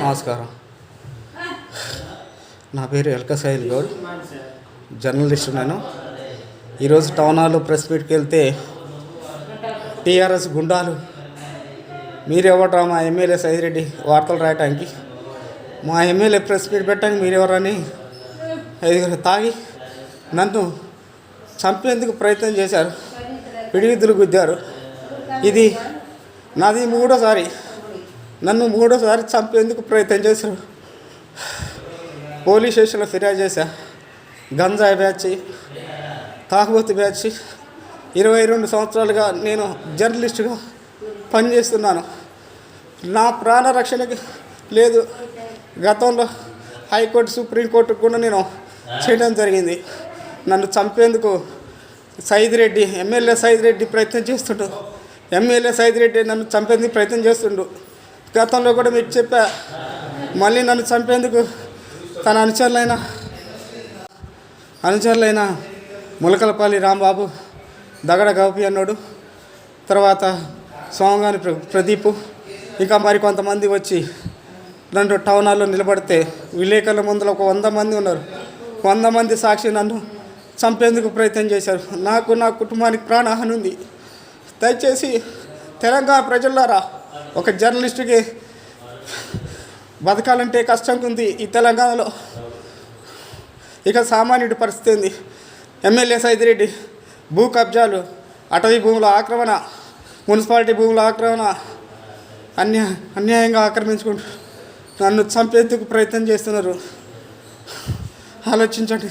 నమస్కారం. నా పేరు ఎల్క సైల్ గౌడ్. జర్నలిస్ట్ నేను ఈరోజు టౌన్ హాల్లో ప్రెస్ మీట్కి వెళ్తే టీఆర్ఎస్ గుండాలు మీరెవరా మా ఎమ్మెల్యే సైదిరెడ్డి వార్తలు రాయటానికి? మా ఎమ్మెల్యే ప్రెస్ మీట్ పెట్టడానికి మీరెవరని ఐదుగురు తాగి నన్ను చంపేందుకు ప్రయత్నం చేశారు. పిడిగిద్దులు గుద్దారు. ఇది నాది మూడోసారి. నన్ను మూడోసారి చంపేందుకు ప్రయత్నం చేశారు. పోలీస్ స్టేషన్లో ఫిర్యాదు చేశా. గంజాయి బ్యాచ్ తాగుబోతు బ్యాచ్ ఇరవై రెండు సంవత్సరాలుగా నేను జర్నలిస్టుగా పనిచేస్తున్నాను. నా ప్రాణ రక్షణకి లేదు. గతంలో హైకోర్టు సుప్రీంకోర్టు కూడా నేను చేయడం జరిగింది. నన్ను చంపేందుకు సైద్ రెడ్డి ఎమ్మెల్యే సైద్ రెడ్డి ప్రయత్నం చేస్తుండు ఎమ్మెల్యే సైదిరెడ్డి నన్ను చంపేందుకు ప్రయత్నం చేస్తుండు. గతంలో కూడా మీకు చెప్పా మళ్ళీ నన్ను చంపేందుకు తన అనుచరులైన అనుచరులైన ములకలపల్లి రాంబాబు దగడ గౌపి అన్నాడు తర్వాత సోమగాని ప్ర ప్రదీప్ ఇంకా మరి కొంతమంది వచ్చి రెండు టౌన్ హాల్లో నిలబడితే విలేకరుల ముందులో ఒక వంద మంది ఉన్నారు. వంద మంది సాక్షి నన్ను చంపేందుకు ప్రయత్నం చేశారు. నాకు నా కుటుంబానికి ప్రాణహాని ఉంది. దయచేసి తెలంగాణ ప్రజలారా ఒక జర్నలిస్టుకి బతకాలంటే కష్టంగా ఉంది ఈ తెలంగాణలో. ఇక సామాన్యుడి పరిస్థితి ఉంది ఎమ్మెల్యే సైదిరెడ్డి భూ కబ్జాలు అటవీ భూముల ఆక్రమణ మున్సిపాలిటీ భూముల ఆక్రమణ అన్య అన్యాయంగా ఆక్రమించుకుంటూ నన్ను చంపేందుకు ప్రయత్నం చేస్తున్నారు. ఆలోచించండి.